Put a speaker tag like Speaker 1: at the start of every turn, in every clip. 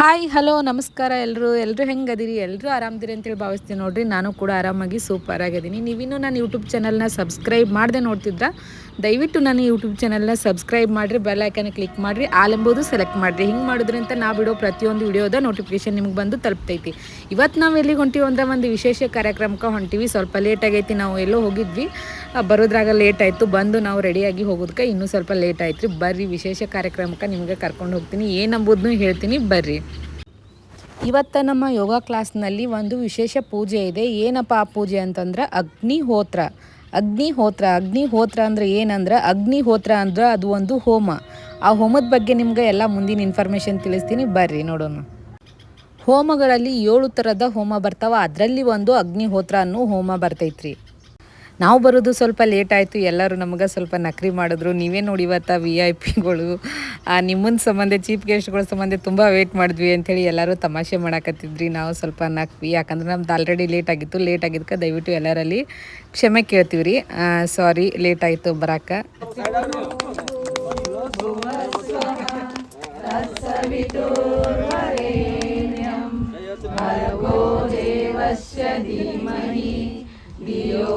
Speaker 1: Hi hello ನಮಸ್ಕಾರ ಎಲ್ಲರೂ ಎಲ್ಲರೂ ಹೆಂಗೆ ಅದಿರಿ ಎಲ್ಲರೂ ಆರಾಮದಿರಿ ಅಂತೇಳಿ ಭಾವಿಸ್ತೀನಿ ನೋಡಿರಿ. ನಾನು ಕೂಡ ಆರಾಮಾಗಿ ಸೂಪರ್ ಆಗಿದ್ದೀನಿ ನೀವಿನ್ನೂ ನಾನು ಯೂಟ್ಯೂಬ್ ಚಾನಲ್ನ ಸಬ್ಸ್ಕ್ರೈಬ್ ಮಾಡದೆ ನೋಡ್ತಿದ್ರ? ದಯವಿಟ್ಟು ನನ್ನ ಯೂಟ್ಯೂಬ್ ಚಾನಲ್ನ ಸಬ್ಸ್ಕ್ರೈಬ್ ಮಾಡಿರಿ ಬೆಲ್ ಐಕನ್ ಕ್ಲಿಕ್ ಮಾಡಿರಿ, ಆಲ್ ಎಂಬುದು ಸೆಲೆಕ್ಟ್ ಮಾಡಿರಿ. ಹಿಂಗೆ ಮಾಡೋದ್ರಿಂದ ನಾವು ಬಿಡೋ ಪ್ರತಿಯೊಂದು ವಿಡಿಯೋದ ನೋಟಿಫಿಕೇಶನ್ ನಿಮ್ಗೆ ಬಂದು ತಲುಪ್ತೈತಿ. ಇವತ್ತು ನಾವು ಎಲ್ಲಿಗೆ ಹೊಂಟಿವಿ ಅಂದ್ರೆ ಒಂದು ವಿಶೇಷ ಕಾರ್ಯಕ್ರಮಕ್ಕೆ ಹೊಂಟಿವಿ. ಸ್ವಲ್ಪ ಲೇಟ್ ಆಗೈತಿ, ನಾವು ಎಲ್ಲೋ ಹೋಗಿದ್ವಿ. ಬರೋದ್ರಾಗ ಲೇಟ್ ಆಯಿತು. ಬಂದು ನಾವು ರೆಡಿಯಾಗಿ ಹೋಗೋದಕ್ಕೆ ಇನ್ನೂ ಸ್ವಲ್ಪ ಲೇಟ್ ಆಯ್ತು ರೀ ಬರ್ರಿ, ವಿಶೇಷ ಕಾರ್ಯಕ್ರಮಕ್ಕೆ ನಿಮಗೆ ಕರ್ಕೊಂಡು ಹೋಗ್ತೀನಿ. ಏನಂಬುದನ್ನು ಹೇಳ್ತೀನಿ, ಬರ್ರಿ. ಇವತ್ತು ನಮ್ಮ ಯೋಗ ಕ್ಲಾಸ್ನಲ್ಲಿ ಒಂದು ವಿಶೇಷ ಪೂಜೆ ಇದೆ. ಏನಪ್ಪ ಆ ಪೂಜೆ ಅಂತಂದ್ರೆ ಅಗ್ನಿಹೋತ್ರ. ಅಗ್ನಿಹೋತ್ರ ಅಗ್ನಿಹೋತ್ರ ಅಂದ್ರೆ ಏನಂದ್ರೆ ಅಗ್ನಿಹೋತ್ರ ಅಂದ್ರೆ ಅದು ಒಂದು ಹೋಮ. ಆ ಹೋಮದ ಬಗ್ಗೆ ನಿಮ್ಗೆ ಎಲ್ಲ ಮುಂದಿನ ಇನ್ಫಾರ್ಮೇಷನ್ ತಿಳಿಸ್ತೀನಿ. ಬರ್ರಿ ನೋಡೋಣ. ಹೋಮಗಳಲ್ಲಿ ಏಳು ಥರದ ಹೋಮ ಬರ್ತಾವ. ಅದರಲ್ಲಿ ಒಂದು ಅಗ್ನಿಹೋತ್ರ ಅನ್ನೋ ಹೋಮ ಬರ್ತೈತ್ರಿ. ನಾವು ಬರೋದು ಸ್ವಲ್ಪ ಲೇಟ್ ಆಯಿತು, ಎಲ್ಲರೂ ನಮಗೆ ಸ್ವಲ್ಪ ನಕರಿ ಮಾಡಿದ್ರು. ನೀವೇ ನೋಡಿ ಇವತ್ತು ವಿ ಐ ಪಿಗಳು ನಿಮ್ಮನ್ನ ಸಂಬಂಧ ಚೀಫ್ ಗೆಸ್ಟ್ಗಳ ಸಂಬಂಧ ತುಂಬ ವೇಟ್ ಮಾಡಿದ್ವಿ ಅಂಥೇಳಿ ಎಲ್ಲರೂ ತಮಾಷೆ ಮಾಡಕತ್ತಿದ್ರಿ. ನಾವು ಸ್ವಲ್ಪ ನಕ್ವಿ, ಯಾಕಂದ್ರೆ ನಮ್ದು ಆಲ್ರೆಡಿ ಲೇಟ್ ಆಗಿತ್ತು. ಲೇಟ್ ಆಗಿದ್ದಕ್ಕೆ ದಯವಿಟ್ಟು ಎಲ್ಲರಲ್ಲಿ ಕ್ಷಮೆ ಕೇಳ್ತೀವಿ ರೀ ಸಾರಿ ಲೇಟ್ ಆಯಿತು ಬರಾಕ.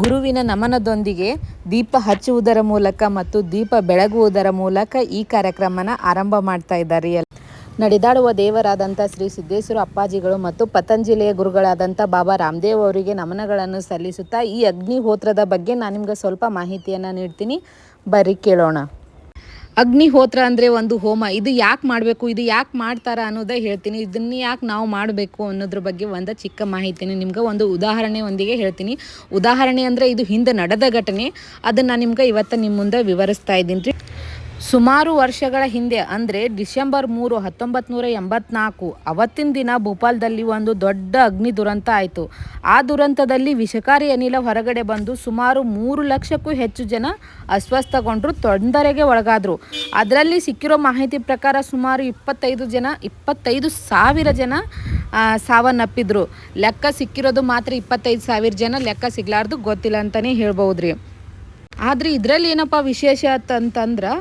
Speaker 1: ಗುರುವಿನ ನಮನದೊಂದಿಗೆ ದೀಪ ಹಚ್ಚುವುದರ ಮೂಲಕ ಮತ್ತು ದೀಪ ಬೆಳಗುವುದರ ಮೂಲಕ ಈ ಕಾರ್ಯಕ್ರಮನ ಆರಂಭ ಮಾಡ್ತಾ ಇದ್ದಾರೆ. ನಡೆದಾಡುವ ದೇವರಾದಂಥ ಶ್ರೀ ಸಿದ್ದೇಶ್ವರ ಅಪ್ಪಾಜಿಗಳು ಮತ್ತು ಪತಂಜಲಿಯ ಗುರುಗಳಾದಂಥ ಬಾಬಾ ರಾಮದೇವ್ ಅವರಿಗೆ ನಮನಗಳನ್ನು ಸಲ್ಲಿಸುತ್ತಾ ಈ ಅಗ್ನಿಹೋತ್ರದ ಬಗ್ಗೆ ನಾನು ನಿಮ್ಗೆ ಸ್ವಲ್ಪ ಮಾಹಿತಿಯನ್ನು ನೀಡ್ತೀನಿ. ಬರ್ರಿ ಕೇಳೋಣ. ಅಗ್ನಿಹೋತ್ರ ಅಂದರೆ ಒಂದು ಹೋಮ. ಇದು ಯಾಕೆ ಮಾಡಬೇಕು, ಇದು ಯಾಕೆ ಮಾಡ್ತಾರ ಅನ್ನೋದೇ ಹೇಳ್ತೀನಿ. ಇದನ್ನ ಯಾಕೆ ನಾವು ಮಾಡಬೇಕು ಅನ್ನೋದ್ರ ಬಗ್ಗೆ ಒಂದು ಚಿಕ್ಕ ಮಾಹಿತಿನ ನಿಮ್ಗೆ ಒಂದು ಉದಾಹರಣೆ ಒಂದಿಗೆ ಹೇಳ್ತೀನಿ. ಉದಾಹರಣೆ ಅಂದರೆ ಇದು ಹಿಂದೆ ನಡೆದ ಘಟನೆ. ಅದನ್ನು ನಿಮ್ಗೆ ಇವತ್ತು ನಿಮ್ಮ ಮುಂದೆ ವಿವರಿಸ್ತಾ ಇದ್ದೀನಿ. ರೀ ಸುಮಾರು ವರ್ಷಗಳ ಹಿಂದೆ, ಅಂದರೆ ಡಿಸೆಂಬರ್ ಮೂರು ಹತ್ತೊಂಬತ್ತು ನೂರ ಎಂಬತ್ನಾಲ್ಕು, ಅವತ್ತಿನ ದಿನ ಭೋಪಾಲ್ದಲ್ಲಿ ಒಂದು ದೊಡ್ಡ ಅಗ್ನಿ ದುರಂತ ಆಯಿತು. ಆ ದುರಂತದಲ್ಲಿ ವಿಷಕಾರಿ ಅನಿಲ ಹೊರಗಡೆ ಬಂದು ಸುಮಾರು ಮೂರು ಲಕ್ಷಕ್ಕೂ ಹೆಚ್ಚು ಜನ ಅಸ್ವಸ್ಥಗೊಂಡರು, ತೊಂದರೆಗೆ ಒಳಗಾದರು. ಅದರಲ್ಲಿ ಸಿಕ್ಕಿರೋ ಮಾಹಿತಿ ಪ್ರಕಾರ ಸುಮಾರು ಇಪ್ಪತ್ತೈದು ಜನ, ಇಪ್ಪತ್ತೈದು ಸಾವಿರ ಜನ ಸಾವನ್ನಪ್ಪಿದ್ರು. ಲೆಕ್ಕ ಸಿಕ್ಕಿರೋದು ಮಾತ್ರ ಇಪ್ಪತ್ತೈದು ಸಾವಿರ ಜನ, ಲೆಕ್ಕ ಸಿಗ್ಲಾರ್ದು ಗೊತ್ತಿಲ್ಲ ಅಂತಲೇ ಹೇಳ್ಬೋದ್ರಿ. ಆದರೆ ಇದರಲ್ಲಿ ಏನಪ್ಪ ವಿಶೇಷ ಅಂತಂದ್ರೆ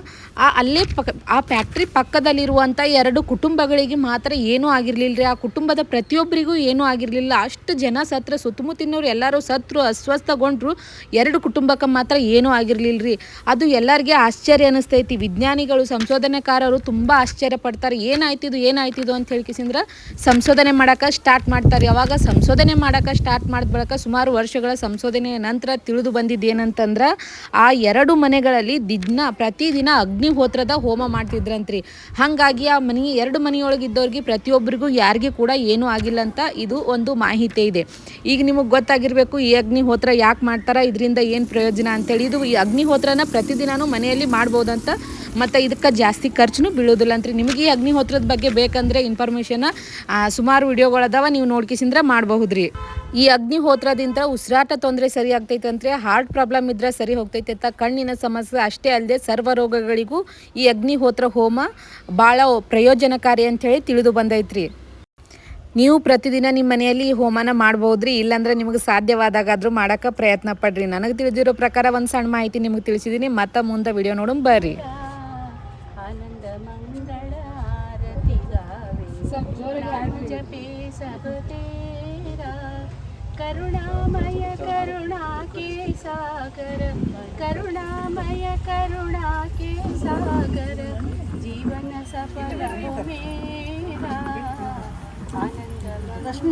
Speaker 1: ಆ ಅಲ್ಲೇ ಪಕ್ಕ ಆ ಫ್ಯಾಕ್ಟ್ರಿ ಪಕ್ಕದಲ್ಲಿರುವಂಥ ಎರಡು ಕುಟುಂಬಗಳಿಗೆ ಮಾತ್ರ ಏನೂ ಆಗಿರಲಿಲ್ಲ ರೀ ಆ ಕುಟುಂಬದ ಪ್ರತಿಯೊಬ್ಬರಿಗೂ ಏನೂ ಆಗಿರಲಿಲ್ಲ. ಅಷ್ಟು ಜನ ಸತ್ರ ಸುತ್ತಮುತ್ತಿನವ್ರು ಎಲ್ಲರೂ ಸತ್ರು ಅಸ್ವಸ್ಥಗೊಂಡ್ರು ಎರಡು ಕುಟುಂಬಕ್ಕೆ ಮಾತ್ರ ಏನೂ ಆಗಿರಲಿಲ್ಲ ರೀ ಅದು ಎಲ್ಲರಿಗೆ ಆಶ್ಚರ್ಯ ಅನಿಸ್ತೈತಿ. ವಿಜ್ಞಾನಿಗಳು, ಸಂಶೋಧನೆಕಾರರು ತುಂಬ ಆಶ್ಚರ್ಯ ಪಡ್ತಾರೆ. ಏನಾಯ್ತಿದು ಏನಾಯ್ತಿದು ಅಂತ ಹೇಳ್ಕಿಸಿಂದ್ರೆ ಸಂಶೋಧನೆ ಮಾಡೋಕೆ ಸ್ಟಾರ್ಟ್ ಮಾಡ್ತಾರೆ. ಯಾವಾಗ ಸಂಶೋಧನೆ ಮಾಡೋಕೆ ಸ್ಟಾರ್ಟ್ ಮಾಡಿದ ಬಳಿಕ ಸುಮಾರು ವರ್ಷಗಳ ಸಂಶೋಧನೆಯ ನಂತರ ತಿಳಿದು ಬಂದಿದ್ದು ಏನಂತಂದ್ರೆ ಆ ಎರಡು ಮನೆಗಳಲ್ಲಿ ದಿನ ಪ್ರತಿದಿನ ಅಗ್ನಿಹೋತ್ರದ ಹೋಮ ಮಾಡ್ತಿದ್ರಂತ್ರಿ. ಹಾಗಾಗಿ ಆ ಮನೆ ಎರಡು ಮನೆಯೊಳಗಿದ್ದವ್ರಿಗೆ ಪ್ರತಿಯೊಬ್ಬರಿಗೂ ಯಾರಿಗೂ ಕೂಡ ಏನೂ ಆಗಿಲ್ಲ ಅಂತ ಇದು ಒಂದು ಮಾಹಿತಿ ಇದೆ. ಈಗ ನಿಮಗೆ ಗೊತ್ತಾಗಿರಬೇಕು, ಈ ಅಗ್ನಿಹೋತ್ರ ಯಾಕೆ ಮಾಡ್ತಾರೆ, ಇದರಿಂದ ಏನು ಪ್ರಯೋಜನ ಅಂತೇಳಿ. ಇದು ಈ ಅಗ್ನಿಹೋತ್ರನ ಪ್ರತಿದಿನನೂ ಮನೆಯಲ್ಲಿ ಮಾಡ್ಬೋದಂತ, ಮತ್ತು ಇದಕ್ಕೆ ಜಾಸ್ತಿ ಖರ್ಚು ಬೀಳೋದಿಲ್ಲ ಅಂತ ನಿಮಗೆ ಈ ಅಗ್ನಿಹೋತ್ರದ ಬಗ್ಗೆ ಬೇಕಂದ್ರೆ ಇನ್ಫಾರ್ಮೇಷನ್ ಸುಮಾರು ವಿಡಿಯೋಗಳದಾವ ನೀವು ನೋಡ್ಕಿಸಿಂದ್ರೆ ಮಾಡಬಹುದ್ರಿ. ಈ ಅಗ್ನಿಹೋತ್ರದಿಂದ ಉಸಿರಾಟ ತೊಂದರೆ ಸರಿ ಆಗ್ತೈತೆ ಅಂದ್ರೆ ಹಾರ್ಟ್ ಪ್ರಾಬ್ಲಮ್ ಇದ್ರೆ ಸರಿ ಹೋಗ್ತೈತೆ ಅಂತ ಕಣ್ಣಿನ ಸಮಸ್ಯೆ ಅಷ್ಟೇ ಅಲ್ಲದೆ ಸರ್ವ ರೋಗಗಳಿಗೂ ಈ ಅಗ್ನಿಹೋತ್ರ ಹೋಮ ಭಾಳ ಪ್ರಯೋಜನಕಾರಿ ಅಂಥೇಳಿ ತಿಳಿದು ಬಂದೈತ್ರಿ. ನೀವು ಪ್ರತಿದಿನ ನಿಮ್ಮ ಮನೆಯಲ್ಲಿ ಈ ಹೋಮನ ಮಾಡ್ಬೋದ್ರಿ ಇಲ್ಲಾಂದ್ರೆ ನಿಮಗೆ ಸಾಧ್ಯವಾದಾಗಾದರೂ ಮಾಡೋಕ್ಕೆ ಪ್ರಯತ್ನ ಪಡ್ರಿ. ನನಗೆ ತಿಳಿದಿರೋ ಪ್ರಕಾರ ಒಂದು ಸಣ್ಣ ಮಾಹಿತಿ ನಿಮಗೆ ತಿಳಿಸಿದ್ದೀನಿ ಮತ್ತೆ ಮುಂದೆ ವಿಡಿಯೋ ನೋಡು ಬರ್ರಿ.
Speaker 2: ಆನಂದ करुणामय करुणा के सागर करुणामय करुणा के सागर जीवन सफल हो मेरा आनंद
Speaker 3: लक्ष्मी।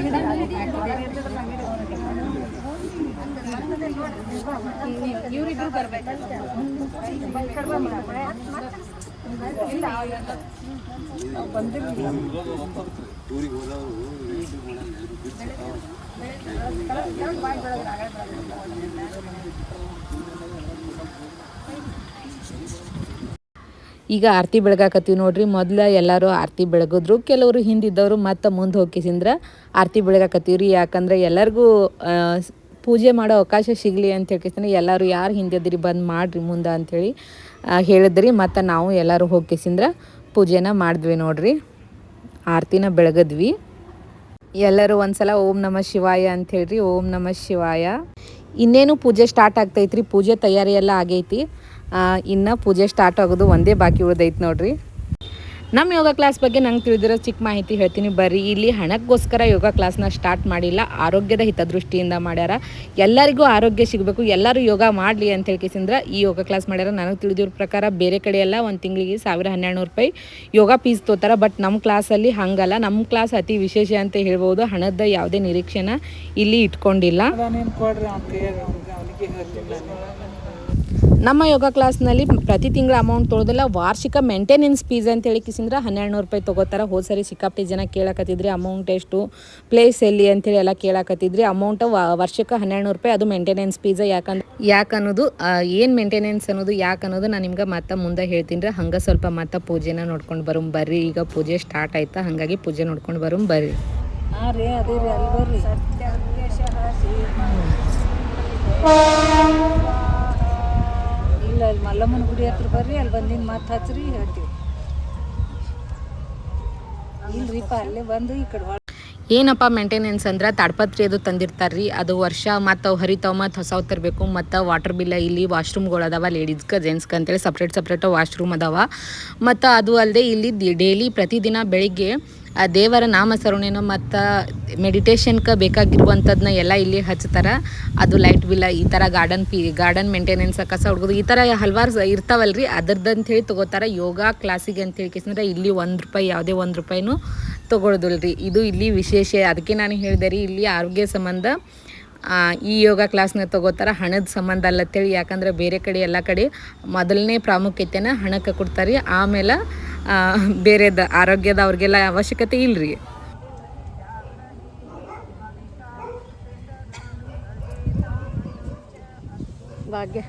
Speaker 1: ಈಗ ಆರತಿ ಬೆಳಗಾಕತ್ತೀವಿ ನೋಡ್ರಿ. ಮೊದ್ಲು ಎಲ್ಲರೂ ಆರತಿ ಬೆಳಗಿದ್ರು, ಕೆಲವರು ಹಿಂದಿದ್ದವರು ಮತ್ತೆ ಮುಂದೆ ಹೋಗಿಸಿಂದ್ರ ಆರತಿ ಬೆಳಗಾಕತ್ತೀವಿ ರೀ ಯಾಕಂದ್ರೆ ಎಲ್ಲರಿಗೂ ಪೂಜೆ ಮಾಡೋ ಅವಕಾಶ ಸಿಗಲಿ ಅಂತ ಹೇಳ್ಕಿಸ್ತಾನೆ. ಎಲ್ಲರೂ ಯಾರು ಹಿಂದಿದ್ರಿ ಬಂದು ಮಾಡ್ರಿ ಮುಂದೆ ಅಂಥೇಳಿ ಹೇಳಿದ್ರಿ, ಮತ್ತು ನಾವು ಎಲ್ಲರೂ ಹೋಗಿಸಿಂದ್ರ ಪೂಜೆನ ಮಾಡಿದ್ವಿ ನೋಡ್ರಿ. ಆರತಿನ ಬೆಳಗದ್ವಿ. ಎಲ್ಲರೂ ಒಂದ್ಸಲ ಓಂ ನಮ ಶಿವಾಯ ಅಂತ ಓಂ ನಮ ಶಿವಾಯ. ಇನ್ನೇನು ಪೂಜೆ ಸ್ಟಾರ್ಟ್ ಆಗ್ತೈತ್ರಿ, ಪೂಜೆ ತಯಾರಿ ಎಲ್ಲ ಆಗೈತಿ. ಇನ್ನ ಪೂಜೆ ಸ್ಟಾರ್ಟ್ ಆಗೋದು ಒಂದೇ ಬಾಕಿ ಉಳ್ದೈತಿ ನೋಡ್ರಿ. ನಮ್ಮ ಯೋಗ ಕ್ಲಾಸ್ ಬಗ್ಗೆ ನಂಗೆ ತಿಳಿದಿರೋ ಚಿಕ್ಕ ಮಾಹಿತಿ ಹೇಳ್ತೀನಿ. ಬರೀ ಇಲ್ಲಿ ಹಣಕ್ಕೋಸ್ಕರ ಯೋಗ ಕ್ಲಾಸ್ನ ಸ್ಟಾರ್ಟ್ ಮಾಡಿಲ್ಲ. ಆರೋಗ್ಯದ ಹಿತದೃಷ್ಟಿಯಿಂದ ಮಾಡ್ಯಾರ. ಎಲ್ಲರಿಗೂ ಆರೋಗ್ಯ ಸಿಗಬೇಕು, ಎಲ್ಲರೂ ಯೋಗ ಮಾಡಲಿ ಅಂತ ಹೇಳ್ಕೇಸಿಂದ್ರೆ ಈ ಯೋಗ ಕ್ಲಾಸ್ ಮಾಡ್ಯಾರ. ನನಗೆ ತಿಳಿದಿರೋ ಪ್ರಕಾರ ಬೇರೆ ಕಡೆ ಎಲ್ಲ ಒಂದು ತಿಂಗಳಿಗೆ ಸಾವಿರ ಹನ್ನೆರಡು ನೂರು ರೂಪಾಯಿ ಯೋಗ ಫೀಸ್ ತೊಗೋತಾರೆ ಬಟ್ ನಮ್ಮ ಕ್ಲಾಸಲ್ಲಿ ಹಂಗಲ್ಲ. ನಮ್ಮ ಕ್ಲಾಸ್ ಅತಿ ವಿಶೇಷ ಅಂತ ಹೇಳ್ಬೋದು. ಹಣದ ಯಾವುದೇ ನಿರೀಕ್ಷೆನ ಇಲ್ಲಿ ಇಟ್ಕೊಂಡಿಲ್ಲ. ನಮ್ಮ ಯೋಗ ಕ್ಲಾಸ್ನಲ್ಲಿ ಪ್ರತಿ ತಿಂಗಳ ಅಮೌಂಟ್ ತೊಳೋದಿಲ್ಲ ವಾರ್ಷಿಕ ಮೇಂಟೆನೆನ್ಸ್ ಫೀಸ್ ಅಂತ ಹೇಳಿ ಕಿಸಿಂದ್ರೆ ಹನ್ನೆರಡು ನೂರು ರೂಪಾಯಿ ತೊಗೋತಾರೆ. ಹೋದ ಸರಿ ಸಿಕ್ಕಾಪಟ್ಟೆ ಜನ ಕೇಳಕತ್ತಿದ್ರಿ ಅಮೌಂಟ್ ಎಷ್ಟು ಪ್ಲೇಸ್ ಎಲ್ಲಿ ಅಂತೇಳಿ ಎಲ್ಲ ಕೇಳಕತ್ತಿದ್ರಿ. ಅಮೌಂಟ್ ವರ್ಷಕ್ಕೆ ಹನ್ನೆರಡು ನೂರು ರೂಪಾಯಿ ಅದು ಮೇಂಟೆನೆನ್ಸ್ ಫೀಸ್ ಯಾಕಂದ್ರೆ ಯಾಕೆ ಅನ್ನೋದು ಏನು ಮೇಂಟೆನೆನ್ಸ್ ಅನ್ನೋದು ಯಾಕೆ ಅನ್ನೋದು ನಾನು ನಿಮ್ಗೆ ಮತ್ತೆ ಮುಂದೆ ಹೇಳ್ತೀನಿ ರೀ. ಹಂಗೆ ಸ್ವಲ್ಪ ಮತ್ತೆ ಪೂಜೆನ ನೋಡ್ಕೊಂಡು ಬರೋಮ್ ಬರ್ರಿ. ಈಗ ಪೂಜೆ ಸ್ಟಾರ್ಟ್ ಆಯ್ತಾ ಹಾಗಾಗಿ ಪೂಜೆ ನೋಡ್ಕೊಂಡು ಬರೋಮ್ ಬರ್ರಿ.
Speaker 4: ಹಾಂ ರೀ ಅದೇ ರೀ ಅಲ್ಲಿ ಬರ್ರಿ ಇಲ್ಲ, ಅಲ್ಲಿ ಮಲ್ಲಮ್ಮನ ಗುಡಿ ಹತ್ರ ಬರ್ರಿ, ಅಲ್ಲಿ ಬಂದಿನ ಮಾತು ಹಚ್ರಿ, ಹೇಳ್ತೀವಿ. ಇಲ್ರಿಪ್ಪ ಅಲ್ಲೇ ಬಂದು ಈ ಕಡೆ
Speaker 1: ಏನಪ್ಪ ಮೇಂಟೆನೆನ್ಸ್ ಅಂದ್ರೆ ತಾಡ್ಪತ್ರಿ ಅದು ತಂದಿರ್ತಾರೆ ರೀ ಅದು ವರ್ಷ ಮತ್ತು ಅವು ಹರಿತಾವ ಮತ್ತು ಹೊಸವು ತರಬೇಕು. ಮತ್ತು ವಾಟರ್ ಬಿಲ್ಲ ಇಲ್ಲಿ ವಾಶ್ರೂಮ್ಗಳು ಅದಾವ ಲೇಡೀಸ್ಗೆ ಜೆಂಟ್ಸ್ಗೆ ಅಂತೇಳಿ ಸಪ್ರೇಟ್ ಸಪ್ರೇಟ್ ವಾಶ್ರೂಮ್ ಅದಾವ. ಮತ್ತು ಅದು ಅಲ್ಲದೆ ಇಲ್ಲಿ ಡೈಲಿ ಪ್ರತಿದಿನ ಬೆಳಿಗ್ಗೆ ಆ ದೇವರ ನಾಮ ಸರಣಿನ ಮತ್ತು ಮೆಡಿಟೇಷನ್ಗೆ ಬೇಕಾಗಿರುವಂಥದ್ದನ್ನ ಎಲ್ಲ ಇಲ್ಲಿ ಹಚ್ತಾರೆ. ಅದು ಲೈಟ್ ಬಿಲ್ಲ ಈ ಥರ ಗಾರ್ಡನ್ ಪಿ ಗಾರ್ಡನ್ ಮೇಂಟೆನೆನ್ಸ್ ಕಸ ಹುಡುಗೋದು, ಈ ಥರ ಹಲವಾರು ಇರ್ತಾವಲ್ಲ ರೀ ಅಂತೇಳಿ ತೊಗೋತಾರೆ. ಯೋಗ ಕ್ಲಾಸಿಗೆ ಅಂತ ಕೇಸಂದ್ರೆ ಇಲ್ಲಿ ಒಂದು ರೂಪಾಯಿ, ಯಾವುದೇ ಒಂದು ರೂಪಾಯಿನೂ ತೊಗೊಳೋದಿಲ್ರಿ. ಇದು ಇಲ್ಲಿ ವಿಶೇಷ. ಅದಕ್ಕೆ ನಾನು ಹೇಳಿದೆ ರೀ, ಇಲ್ಲಿ ಆರೋಗ್ಯ ಸಂಬಂಧ ಈ ಯೋಗ ಕ್ಲಾಸ್ನ ತಗೋತಾರೆ. ಹಣದ ಸಂಬಂಧ ಅಲ್ಲತ್ತೇಳಿ ಯಾಕಂದ್ರೆ ಬೇರೆ ಕಡೆ, ಎಲ್ಲ ಕಡೆ ಮೊದಲನೇ ಪ್ರಾಮುಖ್ಯತೆನ ಹಣಕ್ಕೆ ಕೊಡ್ತಾರೆ. ಆಮೇಲೆ ಬೇರೆದ ಆರೋಗ್ಯದ ಅವ್ರಿಗೆಲ್ಲ ಅವಶ್ಯಕತೆ ಇಲ್ರಿ.
Speaker 4: ಭಾಗ್ಯ.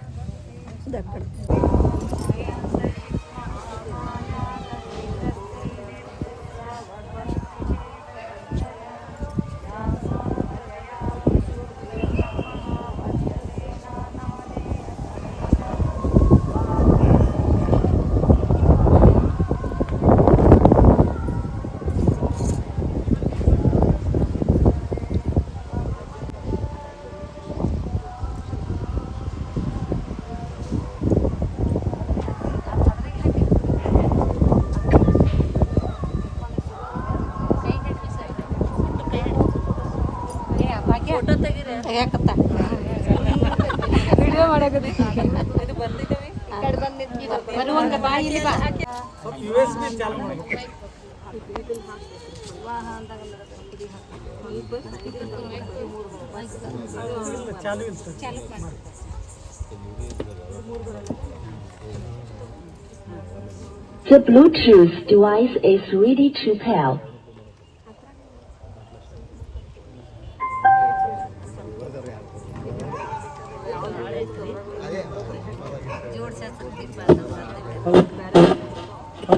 Speaker 4: ದಕ್ಕಡ ತೆಗ್ಯಾಕತ್ತ ವಿಡಿಯೋ ಮಾಡಕತ್ತಿ ಬರುವಂಗ ಬಾ ಇಲ್ಲಿ ಬಾ
Speaker 5: The Bluetooth device is ready to pair.
Speaker 6: ॐ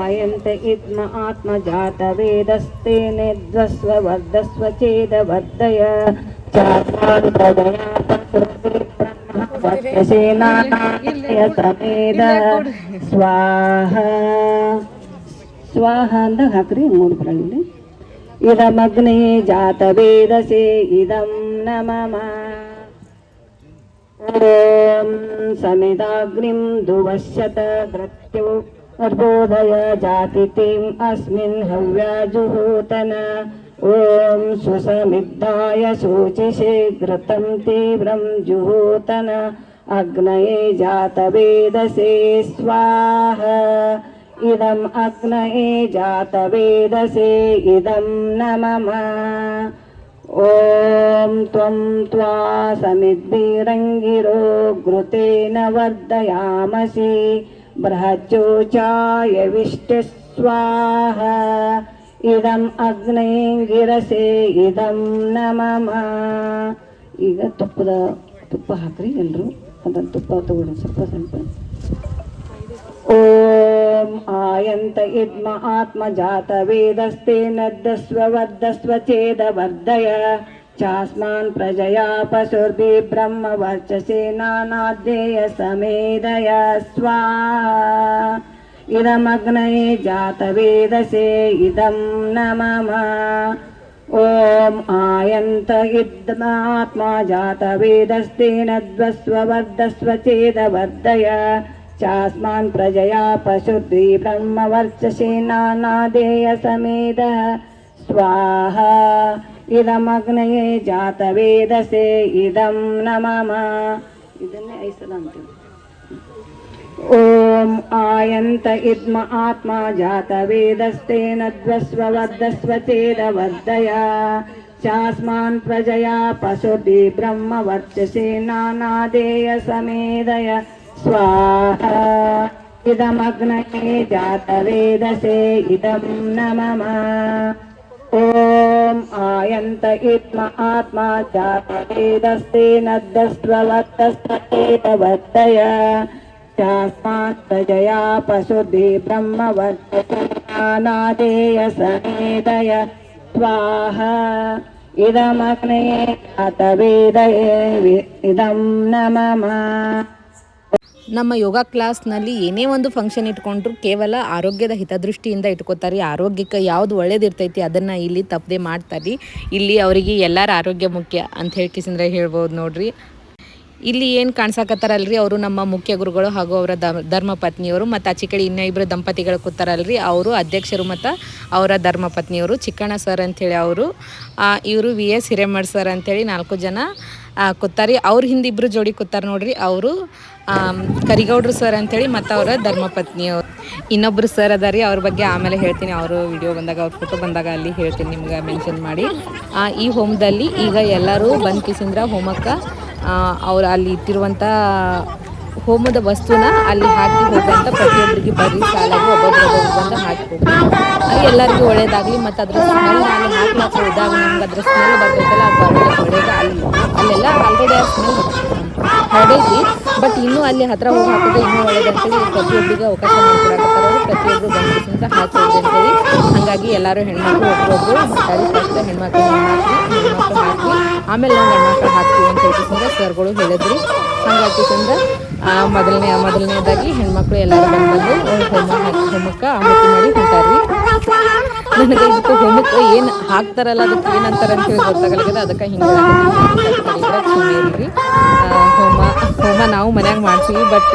Speaker 6: अयन्त इद्म आत्मजातवेदस्ते निद्वस्व वर्धस्व चेदवर्धय चात्मानुपदया स्वाहा ಸ್ವಾಹ ಅಂದಾಗ ಹಾಕ್ರಿ ಮೂರು ಬರಲಿಲ್ಲ ಇದಮಗ್ನೇ ಜಾತ ವೇದಸೆ ಇದಂ ನಮಮ ಓಂ ಸಮಿದಾಗ್ನಿಂ ದುವಶ್ಯತ ದೃತ್ಯು ಉದ್ಬೋಧಯ ಜಾತಿ ತೀಂ ಅಸ್ಮಿನ್ ಹವ್ಯಾಜುಹೂತನ ಓಂ ಸುಸಮಿದ್ದಾಯ ಶೋಚಿಷೆ ಘೃತಂ ತೀವ್ರಂ ಜುಹೂತನ ಅಗ್ನಯೇ ಜಾತವೇದಸೆ ಸ್ವಾಹ इदम् अग्नये जातवेदसे इदं न मम ॐ त्वं त्वा समिद्भिरङ्गिरो घृतेन वर्धयामसि बृहच्चोचाय विष्टिस्वाहा इदम् अग्ने ಗಿರಸೆ ಇದಂ ನ ಮಮ ಈಗ ತುಪ್ಪದ ತುಪ್ಪ ಹಾಕ್ರಿ ಎಲ್ಲರೂ ಅದನ್ನು ತುಪ್ಪ ತಗೊಳ್ಳಿ ಸ್ವಲ್ಪ ಸ್ವಲ್ಪ ॐ आयन्त इद्म आत्मजातवेदस्ते नद्दस्व वर्धस्व चेदवर्धय चास्मान् प्रजया पशुर्भि ब्रह्मवर्चसे नानाद्येय समेदय स्वाहा इदमग्नये जातवेदसे इदं न मम ॐ आयन्त इद्मात्मा जातवेदस्तेन द्वस्ववर्धस्व चेदवर्धय चास्मान् प्रजया पशुद्वी ब्रह्मवर्चसे नानादेयसमेदः स्वाहा इदमग्नये जातवेदसे इदं नमः ॐ आयन्त इद्म आत्मा जातवेदस्तेन द्वस्ववद्दस्वचेदवर्धया चास्मान् प्रजया पशुर्दि ब्रह्मवर्चसे नानादेयसमेदय स्वाहा इदमग्नये जातवेदसे इदं न मम ॐ आयन्त इत्म आत्मा जातवेदस्तेन दस्त्ववर्तस्तचेतवर्तय चास्मात् प्रजया पशुभि ब्रह्मवर्तनादेय समेदय स्वाहा इदमग्नये जातवेदये इदं न मम
Speaker 1: ನಮ್ಮ ಯೋಗ ಕ್ಲಾಸ್ನಲ್ಲಿ ಏನೇ ಒಂದು ಫಂಕ್ಷನ್ ಇಟ್ಕೊಂಡ್ರು ಕೇವಲ ಆರೋಗ್ಯದ ಹಿತದೃಷ್ಟಿಯಿಂದ ಇಟ್ಕೋತಾರೆ. ಆರೋಗ್ಯಕ್ಕೆ ಯಾವುದು ಒಳ್ಳೇದಿರ್ತೈತಿ ಅದನ್ನು ಇಲ್ಲಿ ತಪ್ಪದೆ ಮಾಡ್ತಾರೆ. ಇಲ್ಲಿ ಅವರಿಗೆ ಎಲ್ಲರ ಆರೋಗ್ಯ ಮುಖ್ಯ ಅಂತ ಹೇಳ್ಕಿಸಂದ್ರೆ ಹೇಳ್ಬೋದು ನೋಡ್ರಿ. ಇಲ್ಲಿ ಏನು ಕಾಣಿಸಕತ್ತಾರಲ್ರಿ? ಅವರು ನಮ್ಮ ಮುಖ್ಯ ಗುರುಗಳು ಹಾಗೂ ಅವರ ಧರ್ಮ ಪತ್ನಿಯವರು ಮತ್ತು ಆಚೆ ಕಡೆ ಇನ್ನೂ ಇಬ್ಬರು ದಂಪತಿಗಳು ಕೂತಾರಲ್ರಿ. ಅವರು ಅಧ್ಯಕ್ಷರು ಮತ್ತು ಅವರ ಧರ್ಮ ಪತ್ನಿಯವರು ಚಿಕ್ಕಣ್ಣ ಸರ್ ಅಂಥೇಳಿ ಅವರು. ಇವರು ವಿ ಎಸ್ ಹಿರೇಮಠ್ ಸರ್ ಅಂಥೇಳಿ ನಾಲ್ಕು ಜನ ಕೂತಾರೆ. ಅವ್ರ ಹಿಂದೆ ಇಬ್ಬರು ಜೋಡಿ ಕೂತಾರೆ ನೋಡ್ರಿ. ಅವರು ಕರಿಗೌಡ್ರು ಸರ್ ಅಂತೇಳಿ ಮತ್ತು ಅವರ ಧರ್ಮಪತ್ನಿಯವರು. ಇನ್ನೊಬ್ರು ಸರ್ ಅದಾರಿ ಅವ್ರ ಬಗ್ಗೆ ಆಮೇಲೆ ಹೇಳ್ತೀನಿ. ಅವರು ವಿಡಿಯೋ ಬಂದಾಗ, ಅವ್ರ ಫೋಟೋ ಬಂದಾಗ ಅಲ್ಲಿ ಹೇಳ್ತೀನಿ ನಿಮ್ಗೆ ಮೆನ್ಷನ್ ಮಾಡಿ. ಈ ಹೋಮದಲ್ಲಿ ಈಗ ಎಲ್ಲರೂ ಬಂದು ಕಿಸಿಂದ್ರ ಹೋಮಕ್ಕೆ ಅವ್ರು ಅಲ್ಲಿ ಇಟ್ಟಿರುವಂಥ ಹೋಮದ ವಸ್ತುನ ಅಲ್ಲಿ ಹಾಕಿ ಹೋಗುವಂತ ಪ್ರತಿಯೊಬ್ಬರಿಗೆ ಬರೀ ಸಾಲಾಗಿ ಒಬ್ಬೊಬ್ಬರು ಬಂದು ಹಾಕಿ ಹೋಗ್ರಿ ಆ, ಎಲ್ಲರಿಗೂ ಒಳ್ಳೇದಾಗಲಿ ಮತ್ತು ಅದ್ರ ಸ್ಮೆಲ್ ಅಲ್ಲಿ ಮಾತ್ರ ಹೋದಾಗ ನಮ್ಗೆ ಅದ್ರ ಸ್ಮೆಲ್ ಬರ್ತೈತಲ್ಲ ಅದು ಬರೋದಕ್ಕೆ ಒಳ್ಳೇದು. ಅಲ್ಲಿ ಅಲ್ಲೆಲ್ಲ ಆಲ್ರೆಡಿ ಆ ಸ್ಮೆಲ್ ಹರಡೈತಿ. ಬಟ್ ಇನ್ನೂ ಅಲ್ಲಿ ಹತ್ರ ಹೋಗಿ ಹಾಕಿದ್ರೆ ಇನ್ನೂ ಒಳ್ಳೇದಂತೇಳಿ ಪ್ರತಿಯೊಬ್ಬರಿಗೆ ಅವಕಾಶ ಮಾಡಿಕೊಡಕತ್ತಾರ ಪ್ರತಿಯೊಬ್ಬರು ಬಂದ ಹಾಕಿ ಹೋಗಿ ಅಂತೇಳಿ ಹಾಗಾಗಿ ಎಲ್ಲರೂ ಹೆಣ್ಮಕ್ಳು ಒಬ್ಬೊಬ್ಬರು ಸರಿ ಫಸ್ಟ್ ಹೆಣ್ಮಕ್ಳು ಹಾಕಿ ಹಾಕಿ ಆಮೇಲೆ ನಾವು ಹೆಣ್ಮಕ್ಳು ಹಾಕ್ತೀವಿ ಅಂತ ಹೇಳ್ತಿದ್ರೆ ಸರ್ಗಳು ಹೇಳಿದ್ರಿ. ಹಂಗಾಕಿಸಿಂದ ಮೊದಲನೇ, ಆ ಮೊದಲನೇದಾಗಿ ಹೆಣ್ಮಕ್ಳು ಎಲ್ಲರೂ ಒಂದು ಹೋಮ ಹೋಮಕ್ಕೆ ಆಹುತಿ ಮಾಡಿ ಹೊಂಟಾರ್ರಿ. ನನಗೆ ಇದಕ್ಕೆ ಹೋಮಕ್ಕೆ ಏನು ಹಾಕ್ತಾರಲ್ಲ, ಅದಕ್ಕೆ ಏನಂತಾರೆ ಅಂತ ಹೇಳಿ ಗೊತ್ತಾಗಲ್ಲ ಅದಕ್ಕೆ ಹಿಂಗೆ ಹೋಮ ಹೋಮ ನಾವು ಮನ್ಯಾಗ ಮಾಡ್ತೀವಿ, ಬಟ್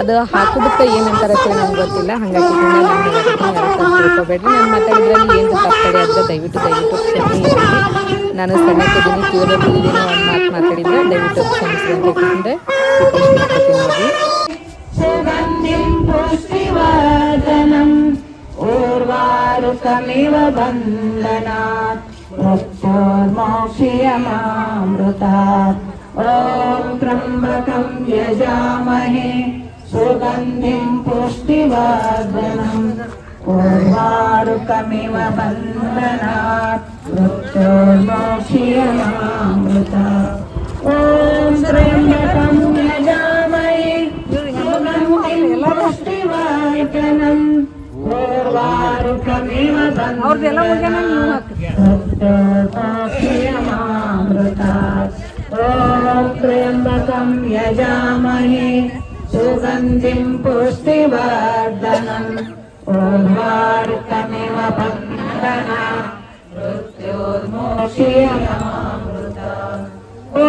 Speaker 1: ಅದು ಹಾಕೋದಕ್ಕೆ ಏನಂತಾರೆ ಅಂತ ಹೇಳಿ ನಂಗೆ ಗೊತ್ತಿಲ್ಲ ಹಾಗಾಗಿ ಸುಮ್ನೆ ನಾನು ಹೇಳೋದಕ್ಕೆ ಯಾರು ತಪ್ಪು ತಿಳ್ಕೊಬೇಡ್ರಿ ನಾನು ಮಾತಾಡಿದ್ರಲ್ಲಿ ಏನು ತಪ್ಪಡೆ ಅಂತ ದಯವಿಟ್ಟು ದಯವಿಟ್ಟು ಕ್ಷಮೆ ಇರಲಿ ನಾನು ಸಣ್ಣಕ್ಕಿದ್ದೀನಿ ತೀವ್ರದಿದ್ದೀನಿ ಒಂದು ಮಾತು ಮಾತಾಡಿದ್ರೆ ದಯವಿಟ್ಟು ಕ್ಷಮಿಸಿ ಅಂತ ಹೇಳ್ಕೊಂಡೆ ರಿಕ್ವೆಸ್ಟ್ ಮಾಡ್ಕೊತೀನಿ ನೋಡ್ರಿ
Speaker 6: सुगन्धिं पुष्टिवर्धनम् उर्वारुकमिव बन्धनात् मृत्योर्मोक्षीयमामृतात् ॐ त्र्यम्बकं यजामहे सुगन्धिम् पुष्टिवर्धनम् पूर्वारुकमिव बन्धनात् मृत्योर्मोक्षीयमामृता ॐ त्र्यम्बकम् यजामहे
Speaker 4: सुगन्धिम् पुष्टिवर्धनम्
Speaker 6: पूर्वारुकमिव यजामहे सुगन्धिम् पुष्टिवर्धनम्। पुष्टिवर्दनम् ओ मार्कमिवृत्योन्मोष्य ॐ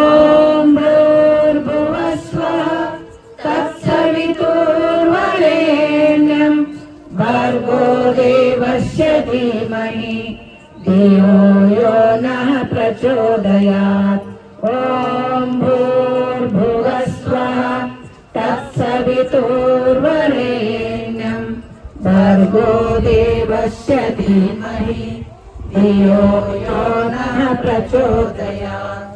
Speaker 6: भूर्भुवस्व तत्सवितोर्वरेण्यम्। भर्गो देवस्य धीमहि धियो यो नः प्रचोदयात्। तत्सवितुर्वरेण्यं भर्गो देवस्य धीमहि धियो यो नः प्रचोदयात्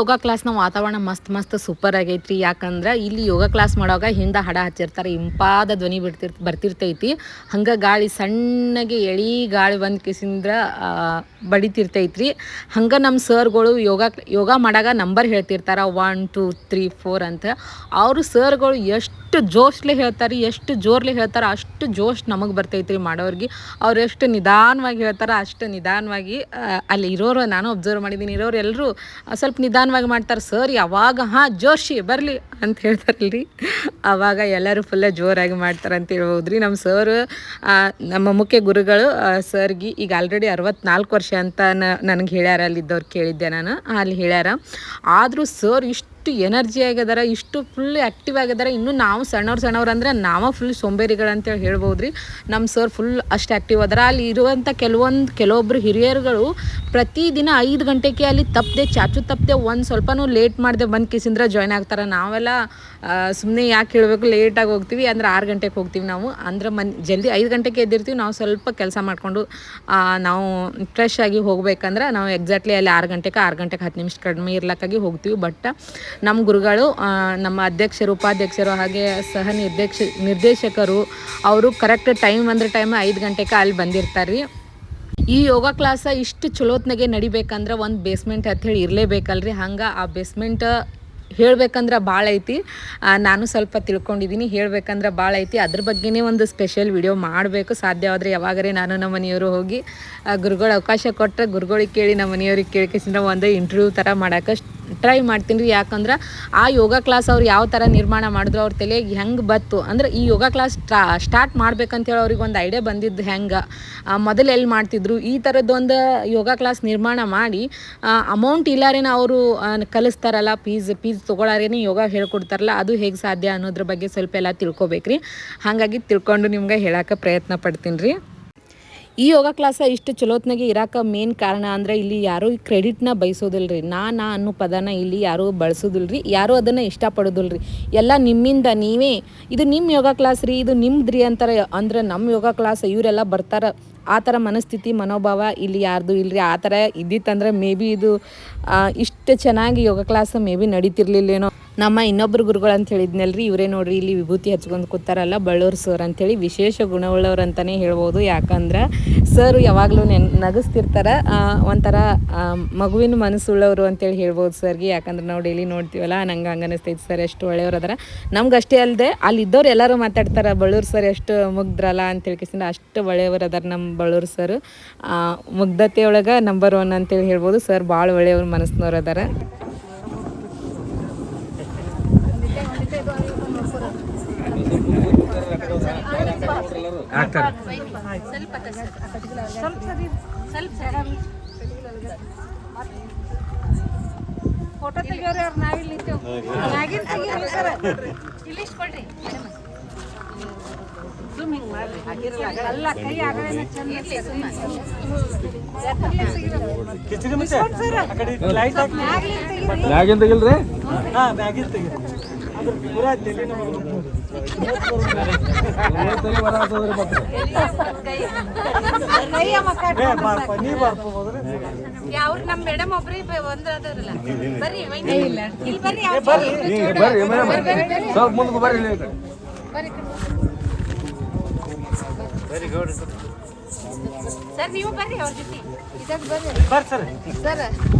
Speaker 1: ಯೋಗ ಕ್ಲಾಸ್ನ ವಾತಾವರಣ ಮಸ್ತ್ ಮಸ್ತ್ ಸೂಪರ್ ಆಗೈತ್ರಿ. ಯಾಕಂದ್ರೆ ಇಲ್ಲಿ ಯೋಗ ಕ್ಲಾಸ್ ಮಾಡೋವಾಗ ಹಿಂದೆ ಹಡ ಹಚ್ಚಿರ್ತಾರೆ. ಇಂಪಾದ ಧ್ವನಿ ಬಿಡ್ತಿರ್, ಬರ್ತಿರ್ತೈತಿ. ಹಂಗೆ ಗಾಳಿ ಸಣ್ಣಗೆ ಎಳಿ ಗಾಳಿ ಬಂದು ಕಿಸಿಂದ್ರ ಬಡಿತಿರ್ತೈತ್ರಿ. ಹಂಗೆ ನಮ್ಮ ಸರ್ಗಳು ಯೋಗ ಯೋಗ ಮಾಡಾಗ ನಂಬರ್ ಹೇಳ್ತಿರ್ತಾರೆ. ಒನ್ ಟೂ ತ್ರೀ ಫೋರ್ ಅಂತ. ಅವರು ಸರ್ಗಳು ಎಷ್ಟು ಜೋಶ್ಲೆ ಹೇಳ್ತಾರೆ, ಎಷ್ಟು ಜೋರ್ಲೆ ಹೇಳ್ತಾರೆ, ಅಷ್ಟು ಜೋಶ್ ನಮಗೆ ಬರ್ತೈತ್ರಿ ಮಾಡೋರಿಗೆ. ಅವ್ರು ಎಷ್ಟು ನಿಧಾನವಾಗಿ ಹೇಳ್ತಾರೆ ಅಷ್ಟು ನಿಧಾನವಾಗಿ ಅಲ್ಲಿ ಇರೋರು ನಾನು ಅಬ್ಸರ್ವ್ ಮಾಡಿದ್ದೀನಿ, ಇರೋರು ಎಲ್ಲರೂ ಸ್ವಲ್ಪ ನಿಧಾನವಾಗಿ ಮಾಡ್ತಾರೆ, ಸರ್, ಯಾವಾಗ? ಹಾಂ, ಜೋಶಿ, ಬರಲಿ, ಅಂತ ಹೇಳ್ತಾರಲ್ರಿ. ಆವಾಗ ಎಲ್ಲರೂ ಫುಲ್ಲ ಜೋರಾಗಿ ಮಾಡ್ತಾರೆ ಅಂತ ಹೇಳ್ಬೋದು ರೀ ನಮ್ಮ ಸರ್ ನಮ್ಮ ಮುಖ್ಯ ಗುರುಗಳು ಸರ್ಗೆ ಈಗ ಆಲ್ರೆಡಿ ಅರವತ್ನಾಲ್ಕು ವರ್ಷ ಅಂತ ನನಗೆ ಹೇಳ್ಯಾರ ಅಲ್ಲಿದ್ದವ್ರು ಕೇಳಿದ್ದೆ ನಾನು. ಅಲ್ಲಿ ಹೇಳ್ಯಾರ, ಆದರೂ ಸರ್, ಇಷ್ಟು ಎನರ್ಜಿ ಆಗ್ಯದಾರ ಇಷ್ಟು ಫುಲ್ ಆ್ಯಕ್ಟಿವ್ ಆಗ್ಯದಾರ ಇನ್ನೂ ನಾವು ಸಣ್ಣವ್ರು ಸಣ್ಣವ್ರು ಅಂದ್ರೆ ನಾವು ಫುಲ್ ಸೋಂಬೇರಿಗಳು ಅಂತೇಳಿ ಹೇಳ್ಬೋದು ರೀ ನಮ್ಮ ಸರ್ ಫುಲ್ ಅಷ್ಟು ಆ್ಯಕ್ಟಿವ್ ಅದರ. ಅಲ್ಲಿ ಇರುವಂಥ ಕೆಲವೊಂದು, ಕೆಲವೊಬ್ರು ಹಿರಿಯರುಗಳು ಪ್ರತಿದಿನ ಐದು ಗಂಟೆಗೆ ಅಲ್ಲಿ ತಪ್ಪದೆ ಚಾಚು ತಪ್ಪದೆ ಒಂದು ಸ್ವಲ್ಪನೂ ಲೇಟ್ ಮಾಡದೆ ಬಂದು ಕಿಸಿಂದ್ರೆ ಜಾಯ್ನ್ ಆಗ್ತಾರೆ. ನಾವೆಲ್ಲ ಸುಮ್ಮನೆ ಯಾಕೆ ಹೇಳಬೇಕು ಲೇಟಾಗಿ ಹೋಗ್ತೀವಿ, ಅಂದ್ರೆ ಆರು ಗಂಟೆಗೆ ಹೋಗ್ತೀವಿ ನಾವು. ಅಂದ್ರೆ ಮನ್, ಜಲ್ದಿ ಐದು ಗಂಟೆಗೆ ಎದ್ದಿರ್ತೀವಿ, ನಾವು ಸ್ವಲ್ಪ ಕೆಲಸ ಮಾಡಿಕೊಂಡು ನಾವು ಫ್ರೆಶ್ ಆಗಿ ಹೋಗ್ಬೇಕಂದ್ರೆ ನಾವು ಎಕ್ಸಾಕ್ಟ್ಲಿ ಅಲ್ಲಿ ಆರು ಗಂಟೆಗೆ ಆರು ಗಂಟೆಗೆ ಹತ್ತು ನಿಮಿಷ ಕಡಿಮೆ ಇರ್ಲಕ್ಕಾಗಿ ಹೋಗ್ತೀವಿ. ಬಟ್ ನಮ್ಮ ಗುರುಗಳು ನಮ್ಮ ಅಧ್ಯಕ್ಷರು, ಉಪಾಧ್ಯಕ್ಷರು ಹಾಗೆ ಸಹ ನಿರ್ದೇಶ ನಿರ್ದೇಶಕರು ಅವರು ಕರೆಕ್ಟ್ ಟೈಮ್ ಅಂದ್ರೆ ಟೈಮ್ ಐದು ಗಂಟೆಗೆ ಅಲ್ಲಿ ಬಂದಿರ್ತಾರೆ ರೀ ಈ ಯೋಗ ಕ್ಲಾಸ ಇಷ್ಟು ಚಲೋತ್ನಾಗೆ ನಡಿಬೇಕಂದ್ರೆ ಒಂದು ಬೇಸ್ಮೆಂಟ್ ಅಂತ ಹೇಳಿ ಇರಲೇಬೇಕಲ್ರಿ. ಹಂಗೆ ಆ ಬೇಸ್ಮೆಂಟ್ ಹೇಳ್ಬೇಕಂದ್ರೆ ಭಾಳ ಐತಿ. ನಾನು ಸ್ವಲ್ಪ ತಿಳ್ಕೊಂಡಿದ್ದೀನಿ ಹೇಳ್ಬೇಕಂದ್ರೆ ಭಾಳ ಐತಿ. ಅದ್ರ ಬಗ್ಗೆನೇ ಒಂದು ಸ್ಪೆಷಲ್ ವಿಡಿಯೋ ಮಾಡಬೇಕು. ಸಾಧ್ಯವಾದರೆ ಯಾವಾಗರೇ ನಾನು ನಮ್ಮ ಮನೆಯವರು ಹೋಗಿ ಗುರುಗಳು ಅವಕಾಶ ಕೊಟ್ಟರೆ ಗುರುಗಳಿಗೆ ಕೇಳಿ ನಮ್ಮ ಮನೆಯವ್ರಿಗೆ ಕೇಳ್ಕೇಸಿಂದ ಒಂದು ಇಂಟರ್ವ್ಯೂ ಥರ ಮಾಡೋಕೆ ಟ್ರೈ ಮಾಡ್ತೀನಿ ರೀ. ಯಾಕಂದ್ರೆ ಆ ಯೋಗ ಕ್ಲಾಸ್ ಅವ್ರು ಯಾವ ಥರ ನಿರ್ಮಾಣ ಮಾಡಿದ್ರು ಅವ್ರ ತಲೆಗೆ ಹೆಂಗೆ ಬತ್ತು? ಅಂದ್ರೆ ಈ ಯೋಗ ಕ್ಲಾಸ್ ಸ್ಟಾ ಸ್ಟಾರ್ಟ್ ಮಾಡ್ಬೇಕಂತೇಳಿ ಅವ್ರಿಗೆ ಒಂದು ಐಡಿಯಾ ಬಂದಿದ್ದು ಹೆಂಗೆ? ಮೊದಲು ಎಲ್ಲಿ ಮಾಡ್ತಿದ್ರು? ಈ ಥರದ್ದೊಂದು ಯೋಗ ಕ್ಲಾಸ್ ನಿರ್ಮಾಣ ಮಾಡಿ ಅಮೌಂಟ್ ಇಲ್ಲಾರೇನ ಅವರು ಕಲಿಸ್ತಾರಲ್ಲ ಪೀಸ್ ಫೀಸ್ ತೊಗೊಳಾರೇನೆ ಯೋಗ ಹೇಳ್ಕೊಡ್ತಾರಲ್ಲ, ಅದು ಹೇಗೆ ಸಾಧ್ಯ ಅನ್ನೋದ್ರ ಬಗ್ಗೆ ಸ್ವಲ್ಪ ಎಲ್ಲ ತಿಳ್ಕೊಬೇಕ್ರಿ. ಹಾಗಾಗಿ ತಿಳ್ಕೊಂಡು ನಿಮ್ಗೆ ಹೇಳಕ್ಕೆ ಪ್ರಯತ್ನ ಪಡ್ತೀನಿ ರೀ. ಈ ಯೋಗ ಕ್ಲಾಸ ಇಷ್ಟು ಚಲೋತ್ನಾಗೆ ಇರಾಕ ಮೇನ್ ಕಾರಣ ಅಂದ್ರೆ ಇಲ್ಲಿ ಯಾರೂ ಕ್ರೆಡಿಟ್ನ ಬಯಸೋದಿಲ್ರಿ. ನಾ ನಾ ಅನ್ನೋ ಪದನ ಇಲ್ಲಿ ಯಾರೂ ಬಳಸೋದಿಲ್ರಿ. ಯಾರೂ ಅದನ್ನು ರೀ ಎಲ್ಲ ನಿಮ್ಮಿಂದ ನೀವೇ, ಇದು ನಿಮ್ಮ ಯೋಗ ಕ್ಲಾಸ್ ರೀ, ಇದು ನಿಮ್ದು ಅಂತಾರೆ. ಅಂದ್ರೆ ನಮ್ಮ ಯೋಗ ಕ್ಲಾಸ್ ಇವರೆಲ್ಲ ಬರ್ತಾರೆ. ಆ ಥರ ಮನಸ್ಥಿತಿ, ಮನೋಭಾವ ಇಲ್ಲಿ ಯಾರ್ದು ಇಲ್ರಿ. ಆ ಥರ ಇದ್ದಿತ್ತಂದ್ರೆ ಮೇ ಬಿ ಇದು ಇಷ್ಟು ಚೆನ್ನಾಗಿ ಯೋಗ ಕ್ಲಾಸ್ ಮೇ ಬಿ ನಡೀತಿರ್ಲಿಲ್ಲೇನೋ. ನಮ್ಮ ಇನ್ನೊಬ್ರು ಗುರುಗಳು ಅಂತ ಹೇಳಿದ್ನಲ್ರಿ, ಇವರೇ ನೋಡ್ರಿ ಇಲ್ಲಿ ವಿಭೂತಿ ಹಚ್ಕೊಂಡು ಕೂತಾರಲ್ಲ, ಬಳ್ಳೂರು ಸರ್ ಅಂತೇಳಿ ವಿಶೇಷ ಗುಣವುಳ್ಳವ್ರು ಅಂತಲೇ ಹೇಳ್ಬೋದು. ಯಾಕಂದ್ರೆ ಸರ್ ಯಾವಾಗಲೂ ನೆನ್, ನಗಿಸ್ತಿರ್ತಾರೆ. ಒಂಥರ ಮಗುವಿನ ಮನಸ್ಸುಳ್ಳವರು ಅಂತೇಳಿ ಹೇಳ್ಬೋದು ಸರ್ಗೆ. ಯಾಕಂದ್ರೆ ನಾವು ಡೈಲಿ ನೋಡ್ತೀವಲ್ಲ, ನಂಗೆ ಹಂಗೆ ಅನಿಸ್ತೈತೆ ಸರ್, ಎಷ್ಟು ಒಳ್ಳೆಯವ್ರು ಅದರ. ನಮ್ಗೆ ಅಷ್ಟೇ ಅಲ್ಲದೆ ಅಲ್ಲಿದ್ದವ್ರು ಎಲ್ಲರೂ ಮಾತಾಡ್ತಾರೆ, ಬಳ್ಳೂರು ಸರ್ ಎಷ್ಟು ಮುಗ್ದ್ರಲ್ಲ ಅಂತೇಳಿ ಕಿಸಿಂದ ಅಷ್ಟು ಒಳ್ಳೆಯವರು ಅದಾರ ನಮ್ಮ ಬಳ್ಳೂರು ಸರ್. ಮುಗ್ಧತೆಯೊಳಗೆ ನಂಬರ್ ಒನ್ ಅಂತೇಳಿ ಹೇಳ್ಬೋದು. ಸರ್ ಭಾಳ ಒಳ್ಳೆಯವ್ರ ಮನಸ್ಸಿನವ್ರು ಅದಾರ.
Speaker 4: ಫೋಟೋ ತೆಗಿಯೋರು ಯಾರು ನಾವಿಲ್ಲಿ ಇಲ್ಲಿ ಮ್ಯಾಗಿನ್ ತೆಗೀರಿ. ಸರ್
Speaker 2: ಇಲ್ಲಿ ಇಸ್ಕೊಳ್ರಿ
Speaker 4: ಅಲ್ಲ ಕೈ ಆಗಲೇ ಚಂದ
Speaker 3: ಹಾ ತೆಗಿಲ್ರಿ
Speaker 4: ಕೈಯ ಮಕ್ಕ
Speaker 2: ಯಾವ ನಮ್ಮ ಮೇಡಮ್ ಒಬ್ರಿ ಒಂದ್ರ ಅದಾರಲ್ಲ ಬರ್ರಿ. ಇಲ್ಲ ಇಲ್ಲಿ ಬರ್ರಿ ಅವ್ರ್
Speaker 3: ಬರ್ರಿ. ಸ್ವಲ್ಪ ಮುಂದೆ ಬರ್ರಿ ಇಲ್ಲಿ.
Speaker 2: ಸರ್ ನೀವು ಬರ್ರಿ. ಅವ್ರ ಜೊತೆ
Speaker 4: ಸ್ಪಾನ್ಸರ್ ಬರ್ ಸರ್ ಮತ್ತೆ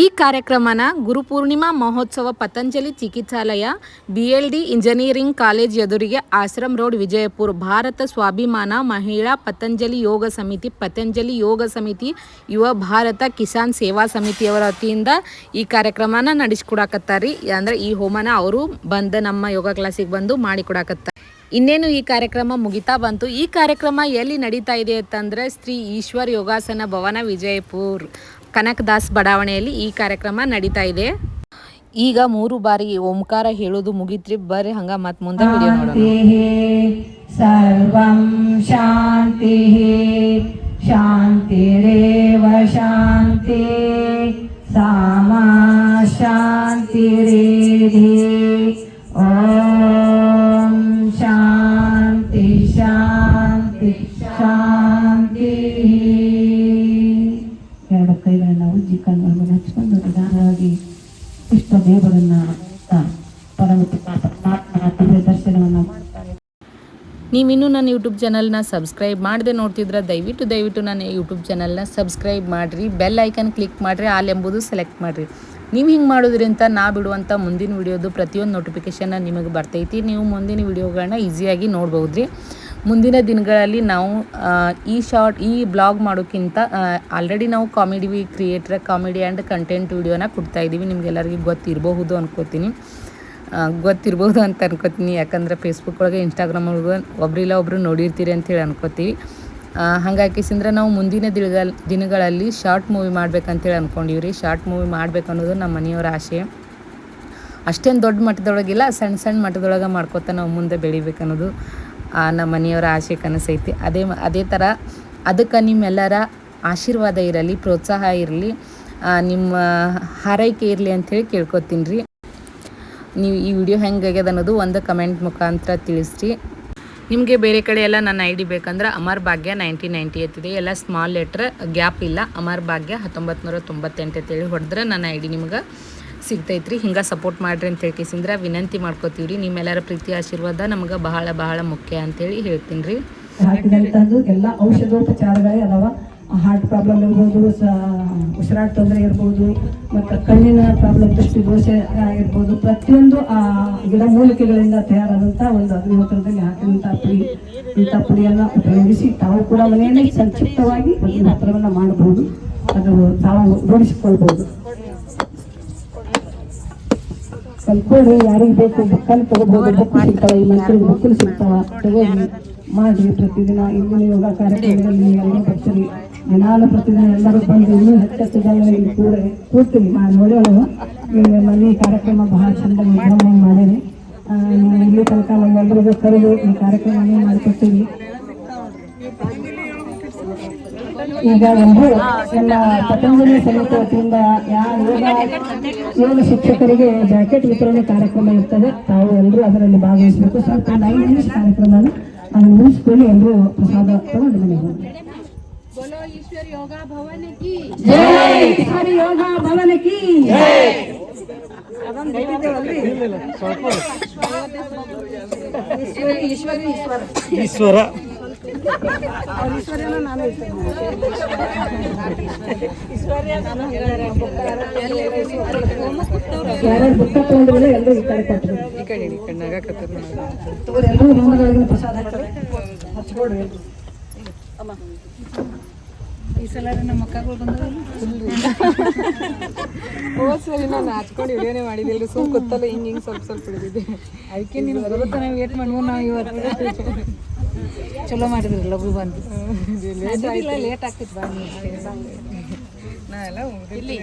Speaker 1: ಈ ಕಾರ್ಯಕ್ರಮನ ಗುರುಪೂರ್ಣಿಮಾ ಮಹೋತ್ಸವ Patanjali ಚಿಕಿತ್ಸಾಲಯ B L D engineering college ಎದುರಿಗೆ ಆಶ್ರಮ್ ರೋಡ್ ವಿಜಯಪುರ ಭಾರತ ಸ್ವಾಭಿಮಾನ ಮಹಿಳಾ ಪತಂಜಲಿ ಯೋಗ ಸಮಿತಿ, ಪತಂಜಲಿ ಯೋಗ ಸಮಿತಿ, ಯುವ ಭಾರತ ಕಿಸಾನ್ ಸೇವಾ ಸಮಿತಿಯವರ ವತಿಯಿಂದ ಈ ಕಾರ್ಯಕ್ರಮನ ನಡೆಸಿಕೊಡಕತ್ತಾರಿ. ಅಂದರೆ ಈ ಹೋಮನ ಅವರು ಬಂದು ನಮ್ಮ ಯೋಗ ಕ್ಲಾಸಿಗೆ ಬಂದು ಮಾಡಿಕೊಡಾಕತ್ತಾರೆ. ಇನ್ನೇನು ಈ ಕಾರ್ಯಕ್ರಮ ಮುಗಿತಾ ಬಂತು, ಈ ಕಾರ್ಯಕ್ರಮ ಎಲ್ಲಿ ನಡೀತಾ ಇದೆ ಅಂತಂದರೆ ಶ್ರೀ ಈಶ್ವರ್ ಯೋಗಾಸನ ಭವನ ವಿಜಯಪುರ್. ಕನಕದಾಸ್ ಬಡಾವಣೆಯಲ್ಲಿ ಈ ಕಾರ್ಯಕ್ರಮ ನಡೀತಾ ಇದೆ. ಈಗ ಮೂರು ಬಾರಿ ಓಂಕಾರ ಹೇಳೋದು ಮುಗಿತ್ರಿ. ಬರ್ರಿ ಹಂಗ ಮತ್ ಮುಂದೆ ವಿಡಿಯೋ ನೋಡೋಣ.
Speaker 7: ಸರ್ವಂ ಶಾಂತಿ, ಸಾಮ ಶಾಂತಿ ರೇ
Speaker 1: ನೀವಿನ್ನೂ ನನ್ನ ಯೂಟ್ಯೂಬ್ ಚಾನಲ್ನ ಸಬ್ಸ್ಕ್ರೈಬ್ ಮಾಡದೆ ನೋಡ್ತಿದ್ರೆ, ದಯವಿಟ್ಟು ದಯವಿಟ್ಟು ನನ್ನ ಯೂಟ್ಯೂಬ್ ಚಾನಲ್ನ ಸಬ್ಸ್ಕ್ರೈಬ್ ಮಾಡಿರಿ ಬೆಲ್ ಐಕನ್ ಕ್ಲಿಕ್ ಮಾಡಿರಿ, ಆಲ್ ಎಂಬುದು ಸೆಲೆಕ್ಟ್ ಮಾಡಿರಿ. ನೀವು ಹಿಂಗೆ ಮಾಡೋದ್ರಿಂದ ನಾ ಬಿಡುವಂಥ ಮುಂದಿನ ವೀಡಿಯೋದು ಪ್ರತಿಯೊಂದು ನೋಟಿಫಿಕೇಷನ್ನ ನಿಮಗೆ ಬರ್ತೈತಿ. ನೀವು ಮುಂದಿನ ವಿಡಿಯೋಗಳನ್ನ ಈಸಿಯಾಗಿ ನೋಡ್ಬೋದು ಮುಂದಿನ ದಿನಗಳಲ್ಲಿ ನಾವು ಈ ಶಾರ್ಟ್ ಈ ಬ್ಲಾಗ್ ಮಾಡೋಕ್ಕಿಂತ ಆಲ್ರೆಡಿ ನಾವು comedy creator comedy and content ವೀಡಿಯೋನ ಕೊಡ್ತಾಯಿದ್ದೀವಿ ನಿಮಗೆಲ್ಲರಿಗೂ ಗೊತ್ತಿರಬಹುದು ಅನ್ಕೋತೀನಿ. ಗೊತ್ತಿರ್ಬೋದು ಅಂತ ಅನ್ಕೋತೀನಿ. ಯಾಕಂದ್ರೆ ಫೇಸ್ಬುಕ್ ಒಳಗೆ ಇನ್ಸ್ಟಾಗ್ರಾಮ್ ಒಳಗೆ ಒಬ್ರಿಲ್ಲ ಒಬ್ರು ನೋಡಿರ್ತೀರಿ ಅಂತೇಳಿ ಅನ್ಕೋತೀವಿ. ಹಂಗಾಕಿಸಿಂದ್ರೆ ನಾವು ಮುಂದಿನ ದಿನಗಳ ದಿನಗಳಲ್ಲಿ ಶಾರ್ಟ್ ಮೂವಿ ಮಾಡ್ಬೇಕಂತೇಳಿ ರೀ. ಶಾರ್ಟ್ ಮೂವಿ ಮಾಡಬೇಕು ಅನ್ನೋದು ನಮ್ಮ ಮನೆಯವರ ಆಸೆ. ಅಷ್ಟೇನು ದೊಡ್ಡ ಮಟ್ಟದೊಳಗಿಲ್ಲ ಸಣ್ಣ ಸಣ್ಣ ಮಟ್ಟದೊಳಗೆ ಮಾಡ್ಕೊತ ನಾವು ಮುಂದೆ ಬೆಳಿಬೇಕನ್ನೋದು ನಮ್ಮ ಮನೆಯವರ ಆಸೆ ಕನಸೈತಿ ಅದೇ ಅದೇ ಥರ ಅದಕ್ಕೆ ನಿಮ್ಮೆಲ್ಲರ ಆಶೀರ್ವಾದ ಇರಲಿ, ಪ್ರೋತ್ಸಾಹ ಇರಲಿ ನಿಮ್ಮ ಹಾರೈಕೆ ಇರಲಿ ಅಂಥೇಳಿ ಕೇಳ್ಕೊತೀನಿ ರೀ. ನೀವು ಈ ವಿಡಿಯೋ ಹೆಂಗೆ ಆಗ್ಯದ ಅನ್ನೋದು ಒಂದು ಕಮೆಂಟ್ ಮುಖಾಂತರ ತಿಳಿಸ್ರಿ. ನಿಮಗೆ ಬೇರೆ ಕಡೆ ಎಲ್ಲ ನನ್ನ ಐ ಡಿ ಬೇಕಂದ್ರೆ ಅಮರ್ ಭಾಗ್ಯ ನೈನ್ಟೀನ್ ನೈಂಟಿ ಎತ್ತಿದೆ ಎಲ್ಲ ಸ್ಮಾಲ್ ಲೆಟ್ರ್ ಗ್ಯಾಪ್ ಇಲ್ಲ. ಅಮರ್ ಭಾಗ್ಯ ಹತ್ತೊಂಬತ್ತು ನೂರ ತೊಂಬತ್ತೆಂಟು ಅಂತೇಳಿ ಹೊಡೆದ್ರೆ ನನ್ನ ಐ ಡಿ ನಿಮ್ಗೆ ಸಿಗ್ತೈತ್ರಿ. ಹಿಂಗೆ ಸಪೋರ್ಟ್ ಮಾಡಿರಿ ಅಂತ ಹೇಳ್ಕೇಸಿಂದ್ರೆ ವಿನಂತಿ ಮಾಡ್ಕೋತೀವಿ ರೀ ನಿಮ್ಮೆಲ್ಲರ ಪ್ರೀತಿ, ಆಶೀರ್ವಾದ ನಮ್ಗೆ ಬಹಳ ಬಹಳ ಮುಖ್ಯ ಅಂತೇಳಿ ಹೇಳ್ತೀನಿ ರೀ
Speaker 7: ಎಲ್ಲ ಔಷಧೋಪಚಾರಗಳೇ ಅದಾವ. ಹಾರ್ಟ್ ಪ್ರಾಬ್ಲಮ್ ಇರ್ಬೋದು, ಸ, ಉಸಿರಾಟ ತೊಂದರೆ ಇರ್ಬೋದು, ಮತ್ತು ಕಣ್ಣಿನ ಪ್ರಾಬ್ಲಮ್ ದೃಷ್ಟಿ ದೋಷ ಇರ್ಬೋದು ಪ್ರತಿಯೊಂದು ಆ ಗಿಡಮೂಲಿಕೆಗಳಿಂದ ತಯಾರಾದಂಥ ಒಂದು ಅಗ್ನಿಹೋತ್ರದಲ್ಲಿ ಹಾಕಿದಂಥ ಪುಡಿ, ಇಂಥ ಪುಡಿಯನ್ನು ಉಪಯೋಗಿಸಿ ತಾವು ಕೂಡ ಮನೆಯಲ್ಲಿ ಸಂಕ್ಷಿಪ್ತವಾಗಿ ಅಗ್ನಿಹೋತ್ರವನ್ನು ಮಾಡಬಹುದು. ಅದು ತಾವು ರೂಢಿಸಿಕೊಳ್ಬೋದು ಕಲ್ಕೊಳ್ಳಿ ಯಾರಿಗೆ ಬೇಕು ಬುಕ್ಕಲ್ಲಿ ತಗೋಬೋದು ಬುಕ್ ಸಿಗ್ತಾವೆ, ಈ ಮಕ್ಕಳಿಗೆ ಬುಕ್ಕಲ್ಲಿ ಸಿಗ್ತಾವೆ. ತಗೋರಿ ಮಾಡ್ರಿ ಪ್ರತಿದಿನ. ಇಂದಿನ ಯೋಗ ಕಾರ್ಯಕ್ರಮದಲ್ಲಿ ಎಲ್ಲರೂ ಬರ್ತೀರಿ. ದಿನಾಲು ಪ್ರತಿದಿನ ಎಲ್ಲರೂ ಬಂದು ಇನ್ನೂ ಇಲ್ಲಿ ಕೂಡ ಕೂಡ್ತೀವಿ ನಾ ನೋಡೋಣ ನಿಮ್ಮ ಮನೆ ಕಾರ್ಯಕ್ರಮ ಬಹಳ ಚಂದ ವಿಜೃಂಭಣೆ ಮಾಡೀನಿ ಇಲ್ಲಿ ತನಕ ನಮ್ಮೆಲ್ಲರಿಗೂ ಕರೆದು ಈ ಕಾರ್ಯಕ್ರಮವನ್ನು ಮಾಡಿಕೊಡ್ತೀವಿ ಈಗ ಒಂದು ನಮ್ಮ ಪತಂಜಲಿ ಸಮಿತಿ ವತಿಯಿಂದ ಯಾವ ಯೋಗ ಯೋಗ ಶಿಕ್ಷಕರಿಗೆ ಜಾಕೆಟ್ ವಿತರಣೆ ಕಾರ್ಯಕ್ರಮ ಇರ್ತದೆ. ತಾವು ಎಲ್ಲರೂ ಅದರಲ್ಲಿ ಭಾಗವಹಿಸಬೇಕು. ಸ್ವಲ್ಪ ನೈನ್ ನಿಮಿಷ ಅದನ್ನು ಮುಗಿಸ್ಕೊಂಡು ಎಲ್ಲರೂ ಪ್ರಸಾದ ತಗೊಂಡು ಮನೆಗೆ ಹೋಗಿ ಜೈ ಈಶ್ವರಿ ಬುಕ್ಕ ಎಲ್ಲರೂ ಈ ಕಡೆ ಕೊಟ್ಟರು ಎಲ್ಲರೂ ಹೋಮದೊಳಗಿನ ಪ್ರಸಾದ ಹಚ್ಚಿರಿ. ಹಚ್ಕೊಡ್ರಿ ಎಲ್ರು.
Speaker 4: ಈ ಸಲ ನಮ್ಮ ಮಕ್ಕಳು ಬಂದವಲ್ಲ?
Speaker 2: ಹೋದ್ ಸರಿ ನಾನು ಹಚ್ಕೊಂಡು ವಿಡಿಯೋನೇ ಮಾಡಿದಿಲ್ರಿ ಸುಮ್ ಗೊತ್ತಲ್ಲ ಹಿಂಗ್ ಹಿಂಗ್ ಸ್ವಲ್ಪ ಸ್ವಲ್ಪ ಹಿಡಿದಿದ್ದೆ
Speaker 4: ಅದಕ್ಕೆ ನೀನು ನಾವು ವೇಟ್ ಮಾಡುವ ನಾವು ಇವತ್ತು ಚಲೋ ಮಾಡಿದ್ರಿ ಲಘು ಬಂದು. ಲೇಟ್ ಆಗ್ತಿತ್ತು ಬಾ
Speaker 2: ನಾ ಎಲ್ಲ
Speaker 4: ಇಲ್ಲಿ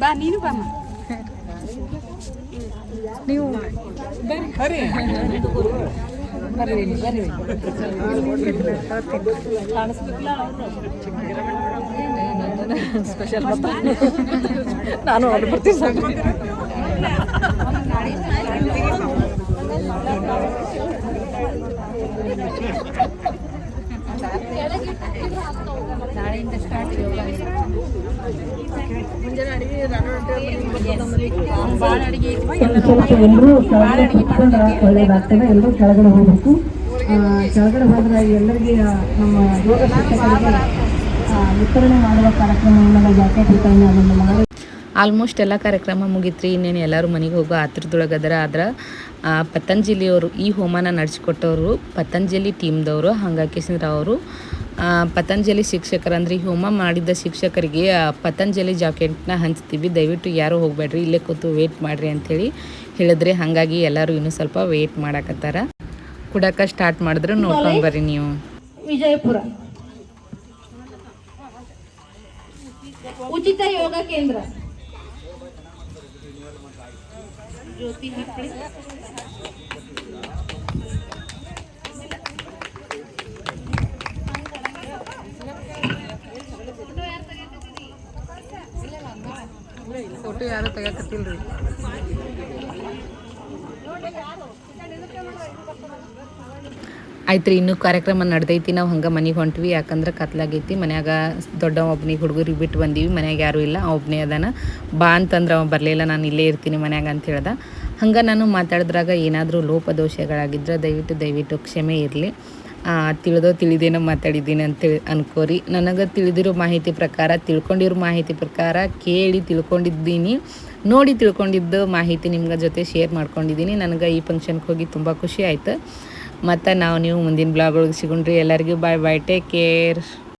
Speaker 2: ಬಾ ನೀನು ಬಾ
Speaker 4: ನೀವು ಬರ್ರಿ ಬರ್ರಿ. ಬರ್ರಿ
Speaker 2: ಸ್ಪೆಷಲ್ ನಾನು ಆರ್ಡರ್ ಬರ್ತೀನಿ. ಸಾಕು
Speaker 7: ಸ್ವಲ್ಪ ಎಲ್ಲರೂ ಕೆಳಗಡೆ ಒಳ್ಳೇದಾಗ್ತದೆ ಎಲ್ಲರೂ ಕೆಳಗಡೆ ಹೋಗ್ಬೇಕು ಕೆಳಗಡೆ ಹೋದ್ರೆ ಎಲ್ಲರಿಗೆ ನಮ್ಮ ಯೋಗ ಶಿಕ್ಷಕರಿಗೆ ವಿತರಣೆ ಮಾಡುವ ಕಾರ್ಯಕ್ರಮವನ್ನು ಜಾಕೆಟ್ ವಿತರಣೆ ಅದನ್ನು ಮಾಡಿ
Speaker 1: ಆಲ್ಮೋಸ್ಟ್ ಎಲ್ಲ ಕಾರ್ಯಕ್ರಮ ಮುಗೀತ್ರಿ ಇನ್ನೇನು ಎಲ್ಲರೂ ಮನೆಗೆ ಹೋಗೋ ಆತರದೊಳಗೆ ಅದರ. ಆದ್ರೆ ಪತಂಜಲಿಯವರು ಈ ಹೋಮನ ನಡೆಸಿಕೊಟ್ಟವರು ಪತಂಜಲಿ ಟೀಮ್ದವರು ಹಾಗಾಗಿ ಅವರು. ಪತಂಜಲಿ ಶಿಕ್ಷಕರು ಅಂದ್ರೆ ಈ ಹೋಮ ಮಾಡಿದ್ದ ಶಿಕ್ಷಕರಿಗೆ ಪತಂಜಲಿ ಜಾಕೆಟ್ನ ಹಂಚ್ತೀವಿ. ದಯವಿಟ್ಟು ಯಾರು ಹೋಗಬೇಡ್ರಿ ಇಲ್ಲೇ ಕೂತು ವೇಟ್ ಮಾಡಿರಿ ಅಂಥೇಳಿ ಹೇಳಿದ್ರೆ ಹಾಗಾಗಿ ಎಲ್ಲರೂ ಇನ್ನೂ ಸ್ವಲ್ಪ ವೇಟ್ ಮಾಡಕತ್ತಾರ. ಕುಡಕ ಸ್ಟಾರ್ಟ್ ಮಾಡಿದ್ರೆ ನೋಡ್ಕೊಂಡು ಬರ್ರಿ ನೀವು.
Speaker 2: ವಿಜಯಪುರ. ಉಚಿತ ಯೋಗ ಕೇಂದ್ರ.
Speaker 8: ಫೋಟೋ ಯಾರು ತೆಗಿಯಕತ್ತಿಲ್ರಿ?
Speaker 1: ಆಯ್ತು ರೀ ಇನ್ನೂ ಕಾರ್ಯಕ್ರಮ ನಡ್ದೈತಿ, ನಾವು ಹಂಗೆ ಮನೆಗೆ ಹೊಂಟ್ವಿ. ಯಾಕಂದ್ರೆ ಕತ್ಲಾಗೈತಿ, ಮನ್ಯಾಗ ದೊಡ್ಡ ಒಬ್ಬನಿಗೆ ಹುಡುಗರಿಗೆ ಬಿಟ್ಟು ಬಂದೀವಿ, ಮನ್ಯಾಗ ಯಾರೂ ಇಲ್ಲ ಒಬ್ಬನೇ ಅದಾನ. ಬಾ ಅಂತಂದ್ರೆ ಅವ ಬರಲಿಲ್ಲ, ನಾನು ಇಲ್ಲೇ ಇರ್ತೀನಿ ಮನ್ಯಾಗ ಅಂತ ಹೇಳ್ದೆ. ಹಂಗೆ ನಾನು ಮಾತಾಡಿದ್ರಾಗ ಏನಾದರೂ ಲೋಪದೋಷಗಳಾಗಿದ್ರೆ ದಯವಿಟ್ಟು ದಯವಿಟ್ಟು ಕ್ಷಮೆ ಇರಲಿ. ತಿಳಿದೋ ತಿಳಿದೇನೋ ಮಾತಾಡಿದ್ದೀನಿ ಅಂತೇಳಿ ಅನ್ಕೋರಿ. ನನಗೆ ತಿಳಿದಿರೋ ಮಾಹಿತಿ ಪ್ರಕಾರ, ತಿಳ್ಕೊಂಡಿರೋ ಮಾಹಿತಿ ಪ್ರಕಾರ ಕೇಳಿ ತಿಳ್ಕೊಂಡಿದ್ದೀನಿ. ನೋಡಿ ತಿಳ್ಕೊಂಡಿದ್ದು ಮಾಹಿತಿ ನಿಮ್ಗೆ ಜೊತೆ ಶೇರ್ ಮಾಡ್ಕೊಂಡಿದ್ದೀನಿ. ನನಗೆ ಈ ಫಂಕ್ಷನ್ಗೆ ಹೋಗಿ ತುಂಬ ಖುಷಿ ಆಯ್ತು. ಮತ್ತು ನಾವು ನೀವು ಮುಂದಿನ ಬ್ಲಾಗ್ ಒಳಗೆ ಸಿಗೋಣ್ರಿ. ಎಲ್ಲರಿಗೂ ಬಾಯ್ ಬಾಯ್ ಟೇಕ್ ಕೇರ್